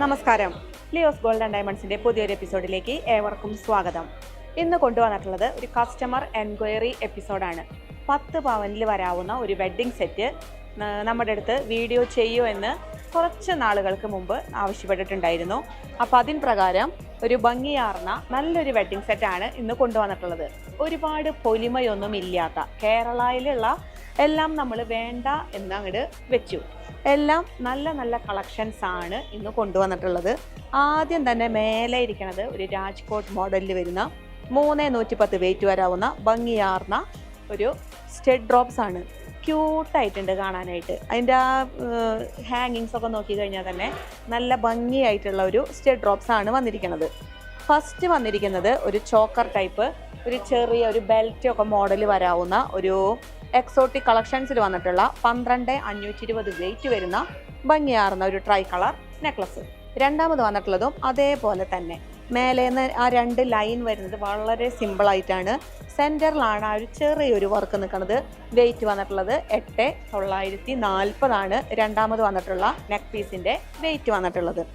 നമസ്കാരം. Leo's gold and ഡയമണ്ട്സിന്റെ പുതിയൊരു എപ്പിസോഡിലേക്ക് ഏവർക്കും സ്വാഗതം. ഇന്ന് കൊണ്ടുവന്നിട്ടുള്ളത് ഒരു കസ്റ്റമർ എൻക്വയറി എപ്പിസോഡാണ്. പത്ത് പവനിൽ വരാവുന്ന ഒരു വെഡ്ഡിംഗ് സെറ്റ് നമ്മുടെ അടുത്ത് വീഡിയോ ചെയ്യൂ എന്ന് കുറച്ച് നാളുകൾക്ക് മുമ്പ് ആവശ്യപ്പെട്ടിട്ടുണ്ടായിരുന്നു. അപ്പോൾ അതിന് പ്രകാരം ഒരു ഭംഗിയാർന്ന നല്ലൊരു വെഡ്ഡിംഗ് സെറ്റാണ് ഇന്ന് കൊണ്ടുവന്നിട്ടുള്ളത്. ഒരുപാട് പൊലിമയൊന്നും ഇല്ലാത്ത കേരളയിലുള്ള എല്ലാം നമ്മൾ വേണ്ട എന്ന് അങ്ങോട്ട് വെച്ചു. എല്ലാം നല്ല നല്ല കളക്ഷൻസ് ആണ് ഇന്ന് കൊണ്ടുവന്നിട്ടുള്ളത്. ആദ്യം തന്നെ മേലെ ഇരിക്കുന്നത് ഒരു രാജ്കോട്ട് മോഡലിൽ വരുന്ന മൂന്ന് നൂറ്റി പത്ത് വെയിറ്റ് വരാവുന്ന ഭംഗിയാർന്ന ഒരു സ്റ്റെഡ് ഡ്രോപ്സ് ആണ്. ക്യൂട്ടായിട്ടുണ്ട് കാണാനായിട്ട്. അതിന്റെ ആ ഹാങ്ങിങ്സ് ഒക്കെ നോക്കി കഴിഞ്ഞാൽ തന്നെ നല്ല ഭംഗിയായിട്ടുള്ള ഒരു സ്റ്റെഡ് ഡ്രോപ്സ് ആണ് വന്നിരിക്കുന്നത് ഫസ്റ്റ് വന്നിരിക്കുന്നത് ഒരു ചോക്കർ ടൈപ്പ് ഒരു ചെറിയ ഒരു ബെൽറ്റ് ഒക്കെ മോഡൽ വരാവുന്ന ഒരു എക്സോട്ടിക് കളക്ഷൻസിൽ വന്നിട്ടുള്ള പന്ത്രണ്ട് അഞ്ഞൂറ്റി ഇരുപത് വെയിറ്റ് വരുന്ന ഭംഗിയാർന്ന ഒരു ട്രൈ കളർ നെക്ലസ് രണ്ടാമത് വന്നിട്ടുള്ളതും അതേപോലെ തന്നെ. മേലേന്ന് ആ രണ്ട് ലൈൻ വരുന്നത് വളരെ സിമ്പിളായിട്ടാണ് സെന്ററിലാണ് ആ ഒരു ചെറിയൊരു വർക്ക് നിൽക്കുന്നത് വെയിറ്റ് വന്നിട്ടുള്ളത് എട്ട് തൊള്ളായിരത്തി നാൽപ്പതാണ്. രണ്ടാമത് വന്നിട്ടുള്ള നെക്ക് പീസിന്റെ വെയിറ്റ് വന്നിട്ടുള്ളത്.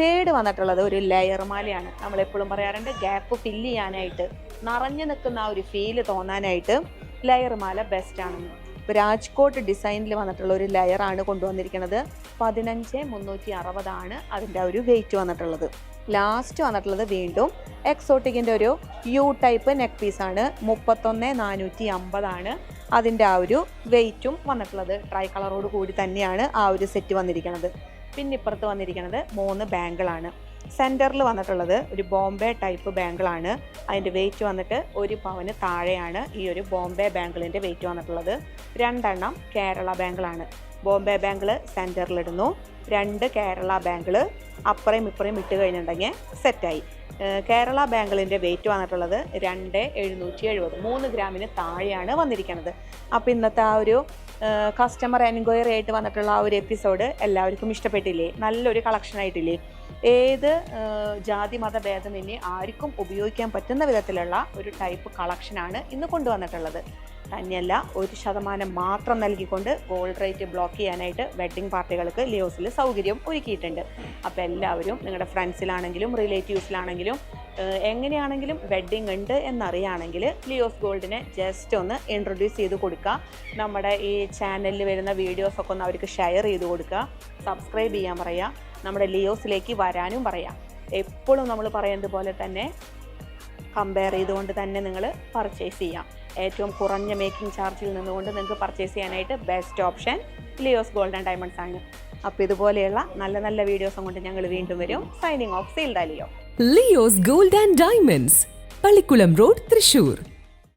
തേർഡ് വന്നിട്ടുള്ളത് ഒരു ലെയർ മാലയാണ്. നമ്മളെപ്പോഴും പറയാറുണ്ട് ഗ്യാപ്പ് ഫില്ല് ചെയ്യാനായിട്ട്. നിറഞ്ഞു നിൽക്കുന്ന ആ ഒരു ഫീൽ തോന്നാനായിട്ട്. ലെയർ മാല ബെസ്റ്റ് ആണെന്ന് രാജ്കോട്ട് ഡിസൈനിൽ വന്നിട്ടുള്ള ഒരു ലെയറാണ് കൊണ്ടുവന്നിരിക്കുന്നത് പതിനഞ്ച് മുന്നൂറ്റി അറുപതാണ് അതിന്റെ ഒരു വെയിറ്റ് വന്നിട്ടുള്ളത്. ലാസ്റ്റ് വന്നിട്ടുള്ളത് വീണ്ടും എക്സോട്ടിക്കിന്റെ ഒരു യു ടൈപ്പ് നെക്ക് പീസാണ് മുപ്പത്തൊന്ന് നാനൂറ്റി അമ്പതാണ് അതിന്റെ ആ ഒരു വെയിറ്റും വന്നിട്ടുള്ളത്. ട്രൈ കളറോട് കൂടി തന്നെയാണ് ആ ഒരു സെറ്റ് വന്നിരിക്കുന്നത് പിന്നെ ഇപ്പുറത്ത് വന്നിരിക്കുന്നത് മൂന്ന് ബാങ്കിളാണ് സെന്ററിൽ വന്നിട്ടുള്ളത് ഒരു ബോംബെ ടൈപ്പ് ബാങ്കിളാണ്. അതിന്റെ വെയിറ്റ് വന്നിട്ട് ഒരു പവന് താഴെയാണ് ഈ ഒരു ബോംബെ ബാങ്കിളിന്റെ വെയിറ്റ് വന്നിട്ടുള്ളത്. രണ്ടെണ്ണം കേരള ബാങ്കിളാണ്. ബോംബെ ബാങ്കിൽ സെന്ററിലിടുന്നു രണ്ട് കേരള ബാങ്കിൽ അപ്പുറയും ഇപ്പുറയും ഇട്ട് കഴിഞ്ഞിട്ടുണ്ടെങ്കിൽ സെറ്റായി. കേരള ബാങ്കിലിന്റെ വെയിറ്റ് വന്നിട്ടുള്ളത് രണ്ട് എഴുന്നൂറ്റി എഴുപത്. മൂന്ന് ഗ്രാമിന് താഴെയാണ് വന്നിരിക്കുന്നത് അപ്പോൾ ഇന്നത്തെ ആ ഒരു കസ്റ്റമർ എൻക്വയറി ആയിട്ട് വന്നിട്ടുള്ള ആ ഒരു എപ്പിസോഡ് എല്ലാവർക്കും ഇഷ്ടപ്പെട്ടില്ലേ? നല്ലൊരു കളക്ഷൻ ആയിട്ടില്ലേ? ഏത് ജാതി മത ഭേദമന്യേ ആർക്കും ഉപയോഗിക്കാൻ പറ്റുന്ന വിധത്തിലുള്ള ഒരു ടൈപ്പ് കളക്ഷനാണ് ഇന്ന് കൊണ്ടുവന്നിട്ടുള്ളത്. തന്നെയല്ല ഒരു ശതമാനം മാത്രം നൽകിക്കൊണ്ട് ഗോൾഡ് റേറ്റ് ബ്ലോക്ക് ചെയ്യാനായിട്ട് വെഡ്ഡിംഗ് പാർട്ടികൾക്ക് ലിയോസിൽ സൗകര്യം ഒരുക്കിയിട്ടുണ്ട്. അപ്പോൾ എല്ലാവരും നിങ്ങളുടെ ഫ്രണ്ട്സിലാണെങ്കിലും റിലേറ്റീവ്സിലാണെങ്കിലും എങ്ങനെയാണെങ്കിലും വെഡ്ഡിംഗ് ഉണ്ട് എന്നറിയുകയാണെങ്കിൽ ലിയോസ് ഗോൾഡിനെ ജസ്റ്റ് ഒന്ന് ഇൻട്രൊഡ്യൂസ് ചെയ്ത് കൊടുക്കുക. നമ്മുടെ ഈ ചാനലിൽ വരുന്ന വീഡിയോസൊക്കെ ഒന്ന് അവർക്ക് ഷെയർ ചെയ്ത് കൊടുക്കുക. സബ്സ്ക്രൈബ് ചെയ്യാൻ പറയുക. നമ്മുടെ ലിയോസിലേക്ക് വരാനും പറയാം എപ്പോഴും നമ്മൾ പറയുന്നത് പോലെ തന്നെ കമ്പയർ ചെയ്തുകൊണ്ട് തന്നെ നിങ്ങൾ പർച്ചേസ് ചെയ്യാം. ഏറ്റവും കുറഞ്ഞ മേക്കിംഗ് ചാർജിൽ നിന്നുകൊണ്ട് നിങ്ങൾക്ക് പർച്ചേസ് ചെയ്യാനായിട്ട് best option Leo's gold and diamonds ആണ്. അപ്പൊ ഇതുപോലെയുള്ള നല്ല നല്ല വീഡിയോസും കൊണ്ട് ഞങ്ങൾ വീണ്ടും വരും. Signing off സീൽഡ Leo Leo's gold and diamonds Pallikulam road Thrissur